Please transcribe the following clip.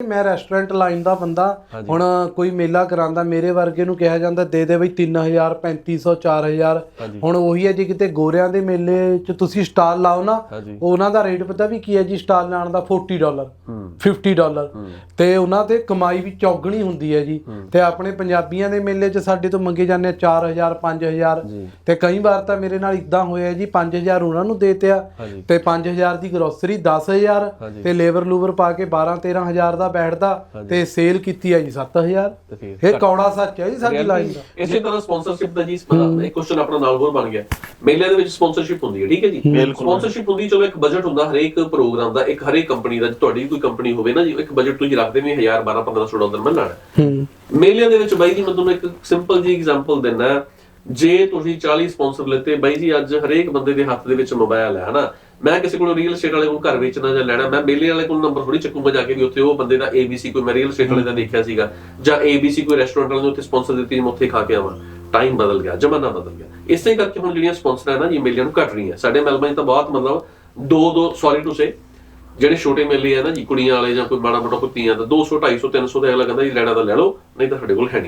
ਮੈਂ restaurant line ਦਾ ਬੰਦਾ ਹੁਣ ਕੋਈ ਮੇਲਾ ਕਰਾਂਦਾ ਮੇਰੇ ਵਰਗੇ ਨੂੰ ਕਿਹਾ ਜਾਂਦਾ ਦੇ ਦੇ ਬਈ 3000 3500 4000 ਹਾਂਜੀ। ਹੁਣ ਉਹੀ ਹੈ ਜੀ ਕਿਤੇ ਗੋਰਿਆਂ ਦੇ ਮੇਲੇ 'ਚ ਤੁਸੀਂ ਸਟਾਲ ਲਾਓ ਨਾ ਉਹਨਾਂ ਦਾ ਰੇਟ ਪਤਾ ਵੀ ਕੀ ਹੈ ਜੀ ਸਟਾਲ ਲਾਉਣ ਦਾ 40 ਡਾਲਰ ਹੂੰ। 50 ਡਾਲਰ ਤੇ ਉਹਨਾਂ ਤੇ ਕਮਾਈ ਵੀ ਚੌਗਣੀ ਹੁੰਦੀ ਹੈ ਜੀ। ਤੇ ਆਪਣੇ ਪੰਜਾਬੀਆਂ ਦੇ ਮੇਲੇ 'ਚ ਸਾਡੇ ਤੋਂ ਮੰਗੇ ਜਾਂਦੇ ਆ 4000 5000 ਜੀ। ਤੇ ਕਈ ਵਾਰ ਤਾਂ ਮੇਰੇ ਨਾਲ ਇਦਾਂ ਹੋਇਆ ਜੀ 5000 ਉਹਨਾਂ ਨੂੰ ਦੇਤਿਆ ਤੇ 5000 ਦੀ ਗਰੋਸਰੀ 10000 ਹਾਂਜੀ। ਤੇ ਲੇਬਰ ਲੂਬਰ ਪਾ ਕੇ 12 13000 ਦਾ ਬੈਠਦਾ ਤੇ ਸੇਲ ਕੀਤੀ ਹੈ ਜੀ 7000 ਤੇ ਫਿਰ ਇਹ ਕੌੜਾ ਸੱਚ ਹੈ ਜੀ ਸਾਡੀ ਲਾਈਨ ਦਾ। ਇਸੇ ਤਰ੍ਹਾਂ ਸਪਾਂਸਰਸ਼ਿਪ ਦਾ ਜੀ ਇੱਕ ਕੁਐਸਚਨ ਆਪਣਾ ਨਾਲ ਹੋਰ ਬਣ ਗਿਆ। ਮੇਲੇ ਦੇ ਵਿੱਚ ਸਪਾਂਸਰਸ਼ਿਪ ਹੁੰਦੀ ਹੈ ਠੀਕ ਹੈ ਜੀ? ਸਪਾਂਸਰਸ਼ਿਪ ਹੁੰਦੀ ਚਲੋ ਇੱਕ ਬਜਟ ਹੁੰਦਾ ਹਰੇਕ ਪ੍ਰੋਗਰਾਮ ਦਾ ਇੱਕ ਹਰੇਕ ਕੰਪਨੀ ਦਾ ਤੁਹਾਡੀ ਕੋਈ ਕੰਪਨੀ ਹੋਵੇ ਨਾ ਜੀ ਇੱਕ ਬਜਟ ਤੁਸੀਂ ਰੱਖਦੇ ਵੀ 1000 12 1500 ਡਾਲਰ ਹੂੰ। ਮੇਲਿਆਂ ਦੇ ਵਿੱਚ ਬਾਈ ਜੀ ਮੈਂ ਤੁਹਾਨੂੰ ਇੱਕ ਸਿੰਪਲ ਜੀ ਐਗਜ਼ਾਮਪਲ ਦਿੰਦਾ। ਜੇ ਤੁਸੀਂ 40 ਸਪਾਂਸਰ ਲੈਤੇ ਬਾਈ ਜੀ ਅੱਜ ਹਰੇਕ ਬੰਦੇ ਦੇ ਹੱਥ ਦੇ ਵਿੱਚ ਮੋਬਾਈਲ ਹੈ ਹਨਾ? ਮੈਂ ਕਿਸੇ ਕੋਲੋਂ ਰੀਅਲ ਏਸਟੇਟ ਵਾਲੇ ਕੋਲ ਘਰ ਵੇਚਣਾ ਜਾਂ ਲੈਣਾ ਮੈਂ ਮੇਲੇ ਵਾਲੇ ਕੋਲ ਨੰਬਰ ਥੋੜੀ ਚੱਕੂਗਾ ਜਾ ਕੇ ਵੀ ਉੱਥੇ ਉਹ ਬੰਦੇ ਦਾ ABC ਕੋਈ ਮੈਂ ਰੀਅਲ ਏਸਟੇਟ ਵਾਲੇ ਦਾ ਦੇਖਿਆ ਸੀਗਾ ਜਾਂ ABC ਕੋਈ ਰੈਸਟੋਰੈਂਟ ਵਾਲੇ ਨੇ ਉੱਥੇ ਸਪਾਂਸਰ ਦਿੱਤੀ ਮੈਂ ਉੱਥੇ ਖਾ ਕੇ ਆਵਾਂ। ਟਾਈਮ ਬਦਲ ਗਿਆ ਜ਼ਮਾਨਾ ਬਦਲ ਗਿਆ। ਇਸੇ ਕਰਕੇ ਹੁਣ ਜਿਹੜੀਆਂ ਸਪਾਂਸਰ ਹੈ ਨਾ ਜੀ ਮੇਲਿਆਂ ਨੂੰ ਘਟ ਰਹੀਆਂ। ਸਾਡੇ ਮੈਲਬਨ 'ਚ ਤਾਂ ਬਹੁਤ ਮਤਲਬ ਦੋ ਦੋ ਸੌਰੀ ਟੂ ਸੇ ਜਿਹੜੇ ਛੋਟੇ ਮੇਲੇ ਆ ਨਾ ਜੀ ਕੁੜੀਆਂ ਵਾਲੇ ਜਾਂ ਕੋਈ ਮਾੜਾ ਮੋਟਾ ਕੋਈ ਤੀਆਂ ਦਾ 200 250 300 ਦਾ ਅਗਲਾ ਕਹਿੰਦਾ ਜੀ ਲੈਣਾ ਤਾਂ ਲੈ ਲਓ ਨਹੀਂ ਤਾਂ ਸਾਡੇ ਕੋਲ ਹੈ ਨਹੀਂ।